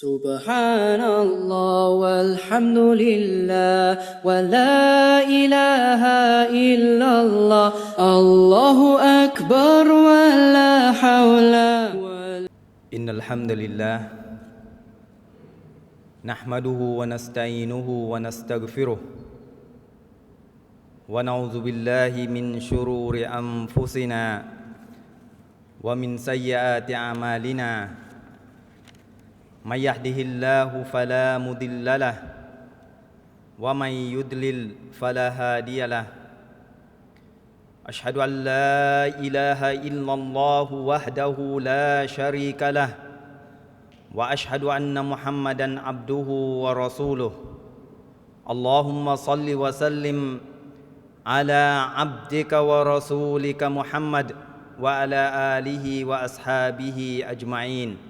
سبحان الله والحمد لله ولا إله إلا الله الله أكبر ولا حول ولا إن الحمد لله نحمده ونستعينه ونستغفره ونعوذ بالله من شرور أنفسنا ومن سيئات أعمالنا من يهده الله فلا مضل له ومن يضلل فلا هادي له. أشهد أن لا إله إلا الله وحده لا شريك له وأشهد أن محمدا عبده ورسوله. اللهم صل وسلم على عبدك ورسولك محمد وعلى آله وأصحابه أجمعين.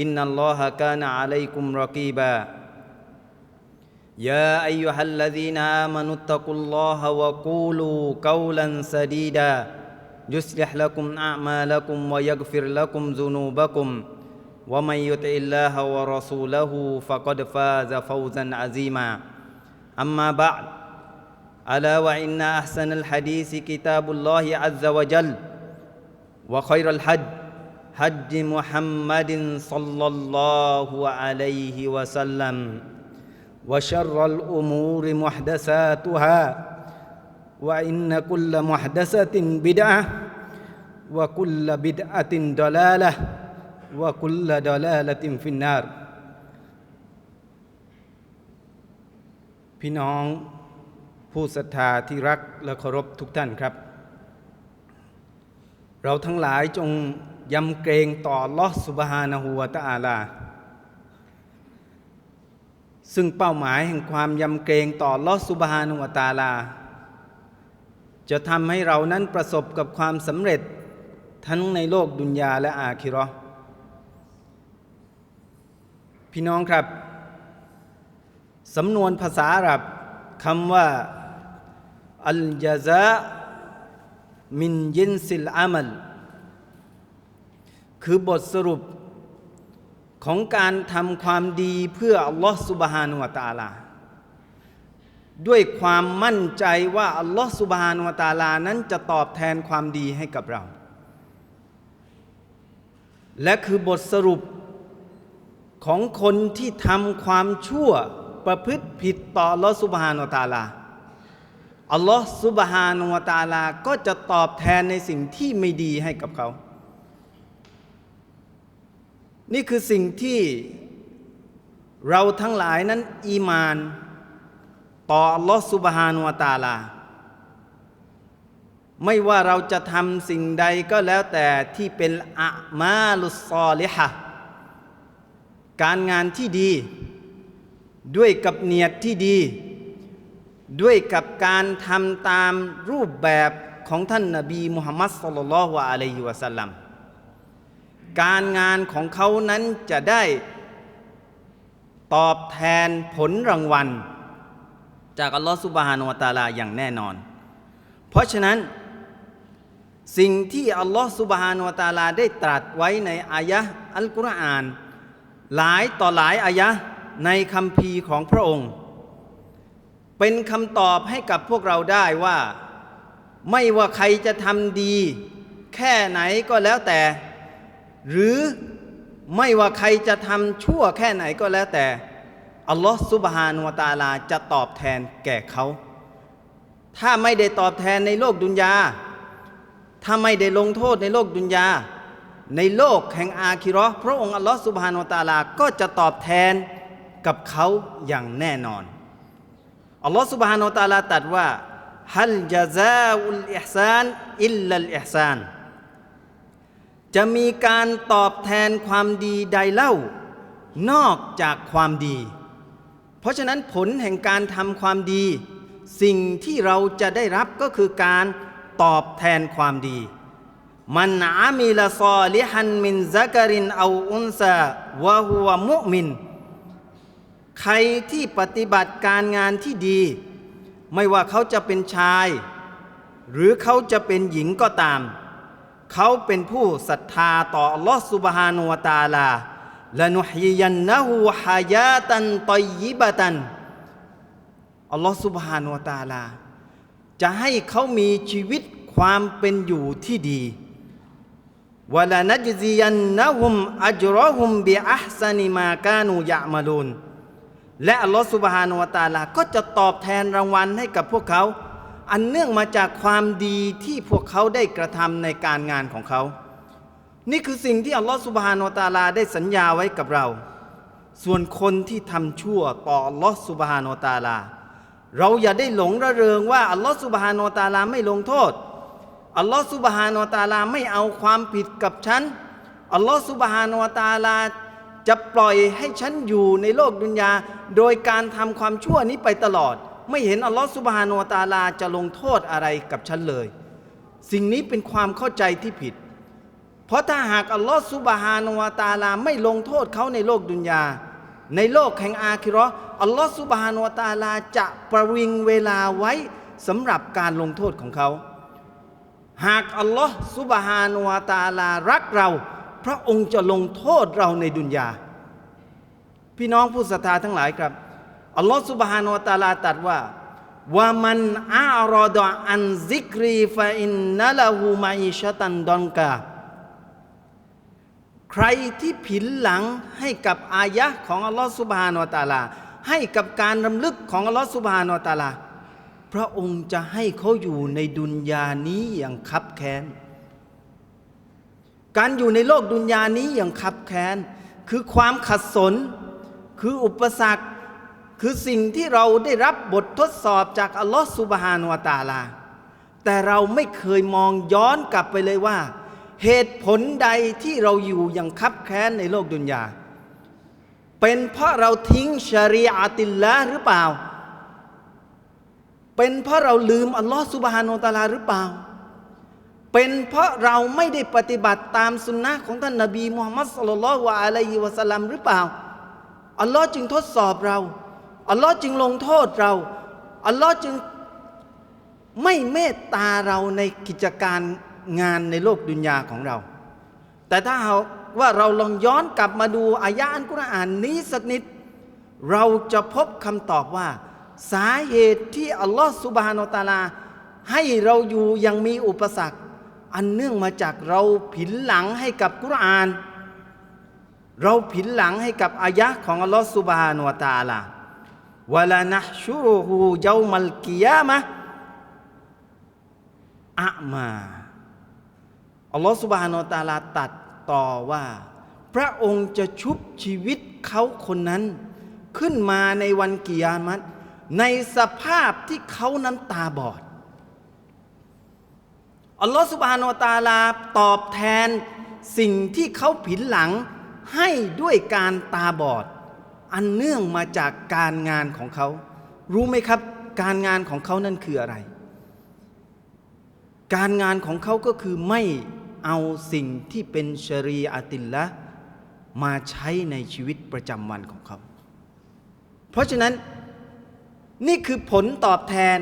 إن الله كان عليكم رقيبا. يا أيها الذين آمنوا اتقوا الله وقولوا قولا سديدا. يصلح لكم أعمالكم ويغفر لكم ذنوبكم. ومن يطع الله ورسوله فقد فاز فوزا عظيما. أما بعد. ألا وإن أحسن الحديث كتاب الله عز وجل. وخير الحج حج محمد صلى الله عليه وسلم وشر الأمور محدثاتها وإن كل محدثة بدعة وكل بدعة ضلالة وكل ضلالة في النار พี่น้องผู้ศรัทธาที่รักและเคารพทุกท่านครับ เราทั้งหลายจง ยำเกรงต่อลอสุบฮานะฮูวะตะอาลา ซึ่งเป้าหมายแห่งความยำเกรงต่อลอสุบฮานุวะตะอาลา จะทำให้เรานั้นประสบกับความสำเร็จทั้งในโลกดุนยาและอาคิราะห์พี่น้องครับ สำนวนภาษาอาหรับคำว่า อัลยาซามินยินซิลอามัล คือบทสรุปของการทำความดีเพื่ออัลลอฮฺสุบฮานุวะตาลา ด้วยความมั่นใจว่าอัลลอฮฺสุบฮานุวะตาลานั้นจะตอบแทนความดีให้กับเรา และคือบทสรุปของคนที่ทำความชั่วประพฤติผิดต่ออัลลอฮฺสุบฮานุวะตาลาอัลลอฮฺสุบฮานุวะตาลาก็จะตอบแทนในสิ่งที่ไม่ดีให้กับเขา นี่คือสิ่งที่เราทั้งหลายนั้นอีมาน ต่อลอสุบฮานุวตาลา ไม่ว่าเราจะทำสิ่งใดก็แล้วแต่ที่เป็นอะมาลุซอลิฮะการงานที่ดี ด้วยกับเนียดที่ดี ด้วยกับการทำตามรูปแบบของท่านนบีมุฮัมมัดสุลลัลลอฮุอะลัยฮิวะสัลลัม การงานของเขานั้นจะได้ตอบแทนผลรางวัล จากอัลลอฮฺสุบฮานวะตาลาอย่างแน่นอน เพราะฉะนั้นสิ่งที่อัลลอฮฺสุบฮานวะตาลาได้ตรัสไว้ในอายะห์อัลกุรอาน หลายต่อหลายอายะห์ในคำพีของพระองค์ เป็นคำตอบให้กับพวกเราได้ว่า ไม่ว่าใครจะทำดี แค่ไหนก็แล้วแต่ หรือไม่ว่าใครจะทำชั่วแค่ไหนก็แล้วแต่ อัลลอฮฺสุบฮานุวะตาลาจะตอบแทนแก่เขา ถ้าไม่ได้ตอบแทนในโลกดุนยา ถ้าไม่ได้ลงโทษในโลกดุนยา ในโลกแห่งอาคิราะห์พระองค์อัลลอฮฺสุบฮานุวะตาลาก็จะตอบแทนกับเขาอย่างแน่นอน อัลลอฮฺสุบฮานุวะตาลาตรัสว่าฮัลจาซาอุลอิฮซานอิลลัลอิฮซาน จะมีการตอบแทนความดีใดเล่า นอกจากความดี เพราะฉะนั้นผลแห่งการทำความดี สิ่งที่เราจะได้รับก็คือการตอบแทนความดี มันอามิลซอลิฮันมินซักรินเอาอุนซาวะฮุวมุมิน ใครที่ปฏิบัติการงานที่ดี ไม่ว่าเขาจะเป็นชาย หรือเขาจะเป็นหญิงก็ตาม เขาเป็นผู้ศรัทธาต่ออัลลอฮฺสุบฮานุวะตาลาละนุฮียันนะฮูฮายาตันตอยยิบตันอัลลอฮฺสุบฮานุวตาลา จะให้เขามีชีวิตความเป็นอยู่ที่ดีวะลานัจซียันนะฮุมอัจรอฮุมบิอัพซานิมากานูยะมาลูนและอัลลอฮฺสุบฮานุวตาลา ก็จะตอบแทนรางวัลให้กับพวกเขา อันเนื่องมาจากความดีที่พวกเขาได้กระทำในการงานของเขา นี่คือสิ่งที่อัลลอฮฺสุบฮานุวะตาลาได้สัญญาไว้กับเรา ส่วนคนที่ทำชั่วต่ออัลลอฮฺสุบฮานุวะตาลา เราอย่าได้หลงระเริงว่าอัลลอฮฺสุบฮานุวะตาลาไม่ลงโทษ อัลลอฮฺสุบฮานุวะตาลาไม่เอาความผิดกับฉัน อัลลอฮฺสุบฮานุวะตาลาจะปล่อยให้ฉันอยู่ในโลกดุนยาโดยการทำความชั่วนี้ไปตลอด ไม่เห็นอัลลอฮฺสุบฮานุวตาลาจะลงโทษอะไรกับฉันเลย สิ่งนี้เป็นความเข้าใจที่ผิด เพราะถ้าหากอัลลอฮฺสุบฮานุวตาลาไม่ลงโทษเขาในโลกดุนยา ในโลกแห่งอาคิราะห์อัลลอฮฺสุบฮานุวตาลาจะประวิงเวลาไว้สำหรับการลงโทษของเขา หากอัลลอฮฺสุบฮานุวตาลารักเรา พระองค์จะลงโทษเราในดุนยา พี่น้องผู้ศรัทธาทั้งหลายครับ อัลลอฮฺสุบฮานุวตาลาตรัสว่าว่ามันอารอดอันซิกรีฟะอินนัลหูมาอิชตันดอนกาใครที่ผินหลังให้กับอายะของอัลลอฮฺสุบฮานุวตาลา ให้กับการรำลึกของอัลลอฮฺสุบฮานุวตาลา พระองค์จะให้เขาอยู่ในดุนยานี้อย่างคับแค้นการอยู่ในโลกดุนยานี้อย่างคับแค้นคือความขัดสน คืออุปสรรค คือสิ่งที่เราได้รับบททดสอบจากอัลลอฮฺสุบฮานวตาลา แต่เราไม่เคยมองย้อนกลับไปเลยว่า เหตุผลใดที่เราอยู่อย่างคับแค้นในโลกดุนยา เป็นเพราะเราทิ้งชริอาติลละหรือเปล่า เป็นเพราะเราลืมอัลลอฮฺสุบฮานวตาลาหรือเปล่า เป็นเพราะเราไม่ได้ปฏิบัติตามสุนนะของท่านนบีมุฮัมมัดสุลลัลวะอะลัยฮิวะสัลลัมหรือเปล่าอัลลอฮ์จึงทดสอบเรา อัลลอฮ์จึงลงโทษเรา อัลลอฮ์จึงไม่เมตตาเราในกิจการงานในโลกดุนยาของเรา แต่ถ้าหาว่าเราลองย้อนกลับมาดูอายะอันกุรอานนี้สักนิด เราจะพบคำตอบว่า สาเหตุที่อัลลอฮ์สุบฮานตาลา ให้เราอยู่ยังมีอุปสรรค อันเนื่องมาจากเราผินหลังให้กับกุรอาน เราผินหลังให้กับอายะของอัลลอฮ์สุบฮานตาลา วะลานะชูรุฮูเยามัลกิยามะอะมาอัลลอฮ์สุบฮานาอัลตาลาตัดต่อว่า พระองค์จะชุบชีวิตเขาคนนั้น ขึ้นมาในวันกิยามัตในสภาพที่เขานั้นตาบอดอัลลอฮ์สุบฮานาอัลตาลาตอบแทนสิ่งที่เขาผินหลังให้ด้วยการตาบอด อันเนื่องมาจากการงานของเขา รู้ไหมครับ การงานของเขานั่นคืออะไร การงานของเขาก็คือไม่เอาสิ่งที่เป็นชรีอาติลละมาใช้ในชีวิตประจำวันของเขา เพราะฉะนั้นนี่คือผลตอบแทน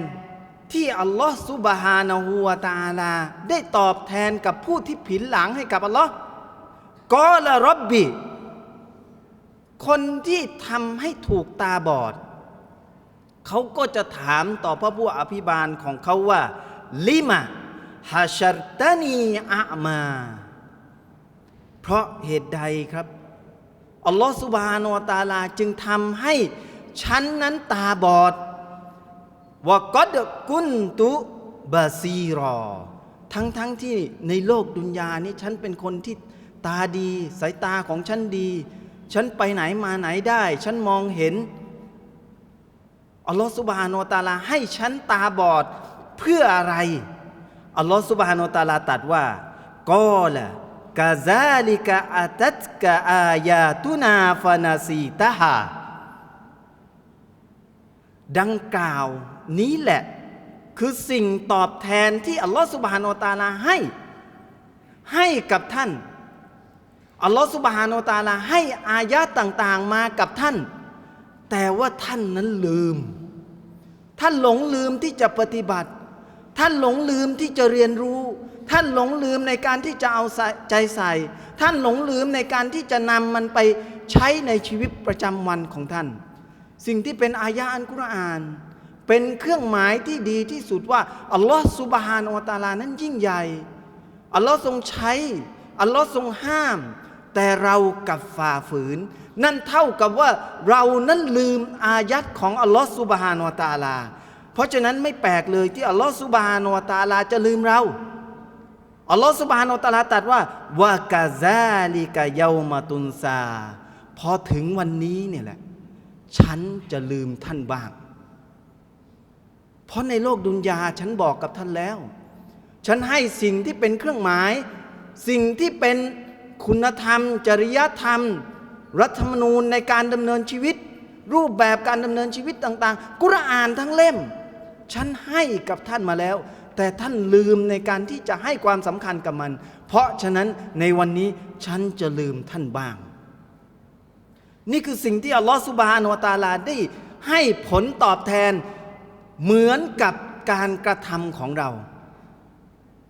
ที่อัลลอฮ์ซุบฮานะฮูวตาลา ได้ตอบแทนกับผู้ที่ผินหลังให้กับอัลลอฮ์กอละรับบี คนที่ทำให้ถูกตาบอด เขาก็จะถามต่อพระผู้อภิบาลของเขาว่า ลิมาฮาชัรตานีอามา เพราะเหตุใดครับอัลลอฮฺสุบฮานาอัลตะอาลาจึงทำให้ฉันนั้นตาบอดว่ากอดกุนตุบาซีรอ ทั้งทั้งที่ในโลกดุนยานี้ฉันเป็นคนที่ตาดี สายตาของฉันดี ฉันไปไหนมาไหนได้ ฉันมองเห็นอัลลอฮฺสุบฮานาตาลาให้ฉันตาบอดเพื่ออะไรอัลลอฮฺสุบฮานาตาลาตรัดว่ากอละกาซาลิกะอัตตกะอายาตุนาฟานาซีตาฮาดังกล่าวนี้แหละ คือสิ่งตอบแทนที่อัลลอฮฺสุบฮานาตาลาให้ ให้กับท่าน อัลลอฮฺสุบฮานาอัลตาลาให้อายะต่างๆมากับท่าน แต่ว่าท่านนั้นลืม ท่านหลงลืมที่จะปฏิบัติ ท่านหลงลืมที่จะเรียนรู้ ท่านหลงลืมในการที่จะเอาใจใส่ ท่านหลงลืมในการที่จะนำมันไปใช้ในชีวิตประจำวันของท่าน สิ่งที่เป็นอายะอันกุรอาน เป็นเครื่องหมายที่ดีที่สุดว่าอัลลอฮฺสุบฮานอตาลานั้นยิ่งใหญ่อัลลอฮ์ทรงใช้อัลลอฮ์ทรงห้าม แต่เรากับฝ่าฝืน นั่นเท่ากับว่าเรานั้นลืมอายัดของอัลลอฮ์สุบฮานวตาลา เพราะฉะนั้นไม่แปลกเลยที่อัลลอฮ์สุบฮานวตาลาจะลืมเราอัลลอฮ์สุบฮานวตาลาตรัสว่าวากาซาลิกะเยามาตุนซาพอถึงวันนี้เนี่ยแหละ ฉันจะลืมท่านบ้าง เพราะในโลกดุนยาฉันบอกกับท่านแล้ว ฉันให้สิ่งที่เป็นเครื่องหมาย สิ่งที่เป็น คุณธรรม จริยธรรม รัฐธรรมนูญในการดำเนินชีวิต รูปแบบการดำเนินชีวิตต่าง ๆ กุรอานทั้งเล่ม ฉันให้กับท่านมาแล้ว แต่ท่านลืมในการที่จะให้ความสำคัญกับมัน เพราะฉะนั้นในวันนี้ฉันจะลืมท่านบ้าง นี่คือสิ่งที่อัลลอฮฺสุบฮานวตาลาได้ให้ผลตอบแทนเหมือนกับการกระทำของเรา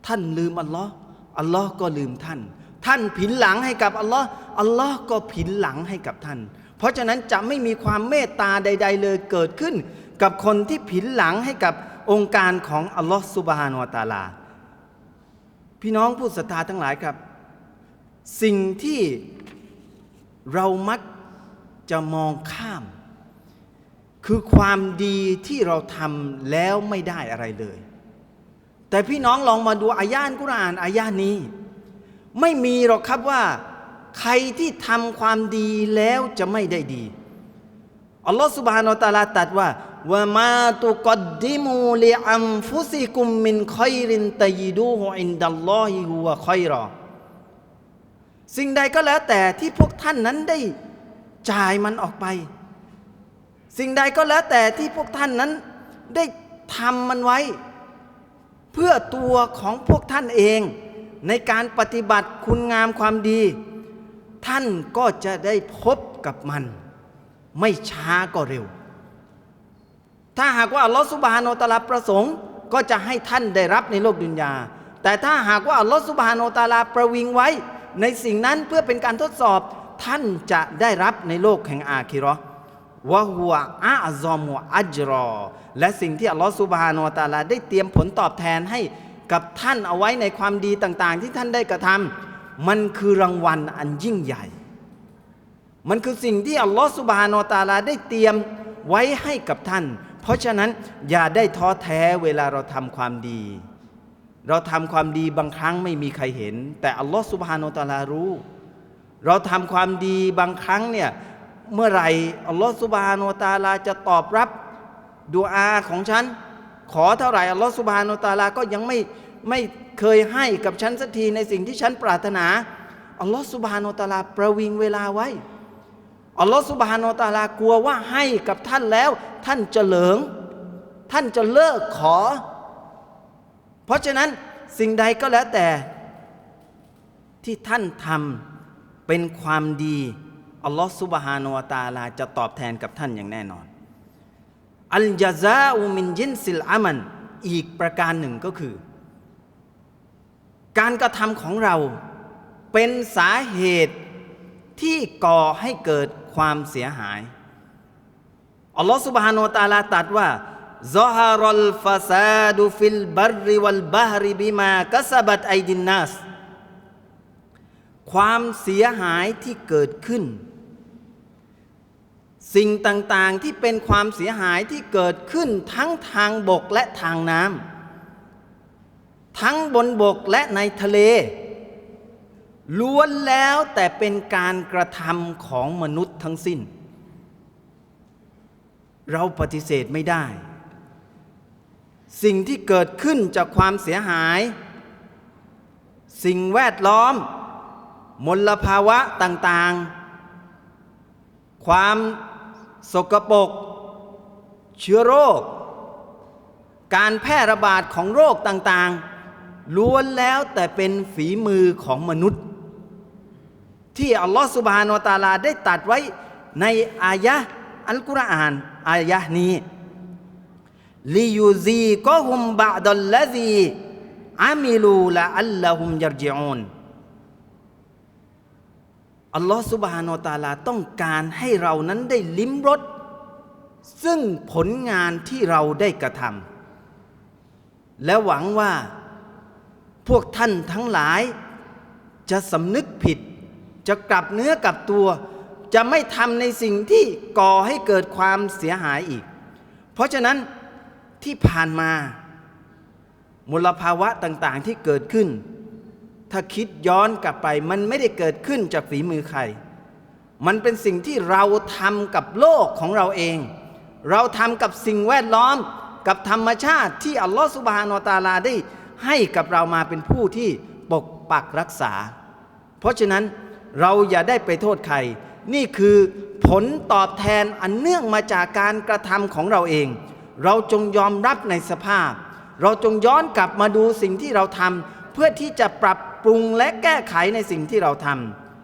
ท่านลืมอัลลอฮ์อัลลอฮ์ก็ลืมท่าน ท่านผินหลังให้กับอัลลอฮ์อัลลอฮ์ก็ผินหลังให้กับท่าน เพราะฉะนั้นจะไม่มีความเมตตาใด ๆ เลยเกิดขึ้น กับคนที่ผินหลังให้กับองค์การของอัลลอฮ์สุบฮานวะตาลา พี่น้องผู้ศรัทธาทั้งหลายครับ สิ่งที่เรามักจะมองข้าม คือความดีที่เราทำแล้วไม่ได้อะไรเลย แต่พี่น้องลองมาดูอายานกุรอานอายานี้ ไม่มีหรอกครับว่า ใครที่ทำความดีแล้วจะไม่ได้ดีอัลลอฮฺสุบฮานาอัลตาลาตรัดว่าว่ามาตุกดดิมูลิอัมฟุซิกุมมินคอยรินตยิดูฮุอินดัลลอฮิฮุวะคอยรอสิ่งใดก็แล้วแต่ที่พวกท่านนั้นได้จ่ายมันออกไป สิ่งใดก็แล้วแต่ที่พวกท่านนั้นได้ทำมันไว้ เพื่อตัวของพวกท่านเอง ในการปฏิบัติคุณงามความดี ท่านก็จะได้พบกับมัน ไม่ช้าก็เร็ว ถ้าหากว่าอัลลอฮฺสุบฮานาอัลตะอาลาประสงค์ก็จะให้ท่านได้รับในโลกดุนยา แต่ถ้าหากว่าอัลลอฮฺสุบฮานาอัลตะอาลาประวิงไว้ ในสิ่งนั้นเพื่อเป็นการทดสอบท่านจะได้รับในโลกแห่งอาคิราะห์วะฮัวอาซอมุอัจรอ และสิ่งที่อัลลอฮฺสุบฮานาอัลตะอาลาได้เตรียมผลตอบแทนให้ กับท่านเอาไว้ในความดีต่างๆ ที่ท่านได้กระทำมันคือรางวัลอันยิ่งใหญ่ มันคือสิ่งที่อัลลอฮฺสุบฮานอตาลาได้เตรียมไว้ให้กับท่าน เพราะฉะนั้นอย่าได้ท้อแท้เวลาเราทำความดี เราทำความดีบางครั้งไม่มีใครเห็น แต่อัลลอฮฺสุบฮานอตาลารู้ เราทำความดีบางครั้งเนี่ยเมื่อไหร่อัลลอฮฺสุบฮานอตาลาจะตอบรับดูอาของฉัน ขอเท่าไหร่อัลลอฮฺสุบฮานาอัลตาลาก็ยังไม่ไม่เคยให้กับฉันสักทีในสิ่งที่ฉันปรารถนาอัลลอฮฺสุบฮานาอัลตาลาประวิงเวลาไว้อัลลอฮฺสุบฮานาอัลตาลากลัวว่าให้กับท่านแล้ว ท่านจะเหลิง ท่านจะเลิกขอ เพราะฉะนั้นสิ่งใดก็แล้วแต่ที่ท่านทำเป็นความดีอัลลอฮฺสุบฮานาวะตาลาจะตอบแทนกับท่านอย่างแน่นอน อัลจาซาอูมินยินซิลอามัน อีกประการหนึ่งก็คือ การกระทำของเราเป็นสาเหตุที่ก่อให้เกิดความเสียหาย อัลลอฮฺสุบฮานาตาลาตรัสว่า ظهر الفساد في البر والبحر بما كسبت أيدي الناس ความเสียหายที่เกิดขึ้น สิ่งต่างๆที่เป็นความเสียหายที่เกิดขึ้นทั้งทางบกและทางน้ำทั้งบนบกและในทะเล ล้วนแล้วแต่เป็นการกระทำของมนุษย์ทั้งสิ้น เราปฏิเสธไม่ได้ สิ่งที่เกิดขึ้นจากความเสียหาย สิ่งแวดล้อม มลภาวะต่างๆความ สกปรกเชื้อโรค การแพร่ระบาดของโรคต่างๆ ล้วนแล้วแต่เป็นฝีมือของมนุษย์ ที่อัลลอฮฺสุบฮานวตาลาได้ตัดไว้ในอายะห์อัลกุรอานอายะห์นี้ลิยูซีก็ฮุมบะดัลลซีอามิลูละอัลลฮุมยัรจิอูน อัลลอฮฺสุบฮานวะตาลาต้องการให้เรานั้นได้ลิ้มรสซึ่งผลงานที่เราได้กระทำและหวังว่าพวกท่านทั้งหลาย จะสำนึกผิด จะกลับเนื้อกลับตัว จะไม่ทำในสิ่งที่ก่อให้เกิดความเสียหายอีก เพราะฉะนั้นที่ผ่านมามลภาวะต่างๆที่เกิดขึ้น ถ้าคิดย้อนกลับไปมันไม่ได้เกิดขึ้นจากฝีมือใคร มันเป็นสิ่งที่เราทำกับโลกของเราเอง เราทำกับสิ่งแวดล้อม กับธรรมชาติที่อัลลอฮฺสุบฮานตาลาได้ให้กับเรามาเป็นผู้ที่ปกปักรักษา เพราะฉะนั้นเราอย่าได้ไปโทษใคร นี่คือผลตอบแทนอันเนื่องมาจากการกระทำของเราเอง เราจงยอมรับในสภาพ เราจงย้อนกลับมาดูสิ่งที่เราทำเพื่อที่จะปรับ ปรุงและแก้ไขในสิ่งที่เราท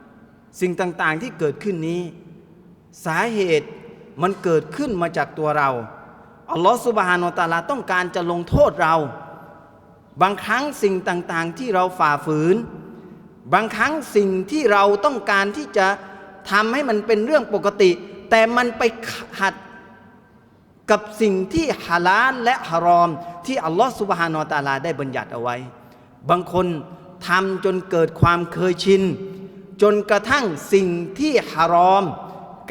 ำสิ่งต่างๆที่เกิดขึ้นนี้ สาเหตุมันเกิดขึ้นมาจากตัวเราอัลลอฮฺสุบฮานาตะอาลาต้องการจะลงโทษเรา บางครั้งสิ่งต่างๆที่เราฝ่าฝืน บางครั้งสิ่งที่เราต้องการที่จะทำให้มันเป็นเรื่องปกติ แต่มันไปขัดกับสิ่งที่ฮาลาลและฮารอม ที่อัลลอฮฺสุบฮานอตะอาลาได้บัญญัติเอาไว้ บางคน ทำจนเกิดความเคยชิน จนกระทั่งสิ่งที่ฮารอม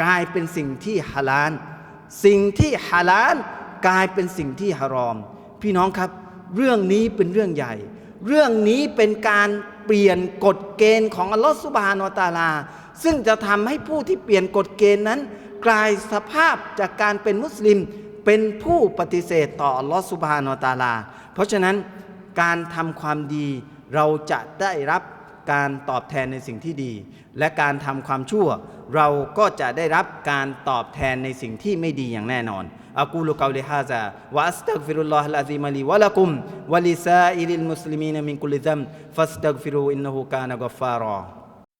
กลายเป็นสิ่งที่ฮาลาลสิ่งที่ฮาลาลกลายเป็นสิ่งที่ฮารอม พี่น้องครับ เรื่องนี้เป็นเรื่องใหญ่ เรื่องนี้เป็นการเปลี่ยนกฎเกณฑ์ของอัลลอฮฺสุบฮานอตาลา ซึ่งจะทำให้ผู้ที่เปลี่ยนกฎเกณฑ์นั้น กลายสภาพจากการเป็นมุสลิม เป็นผู้ปฏิเสธต่ออัลลอฮฺสุบฮานอตาลา เพราะฉะนั้นการทำความดี เราจะได้รับการตอบแทนในสิ่งที่ดี และการทำความชั่ว เราก็จะได้รับการตอบแทนในสิ่งที่ไม่ดีอย่างแน่นอนอักูลุกาลิฮาซาวะสตักฟิรุลลอฮ์ลาซิมลีวะลักุมวะลิซาอิลิลมุสลิมีนมินกุลิซัมฟัสตักฟิรูอินนูกานะกัฟารอ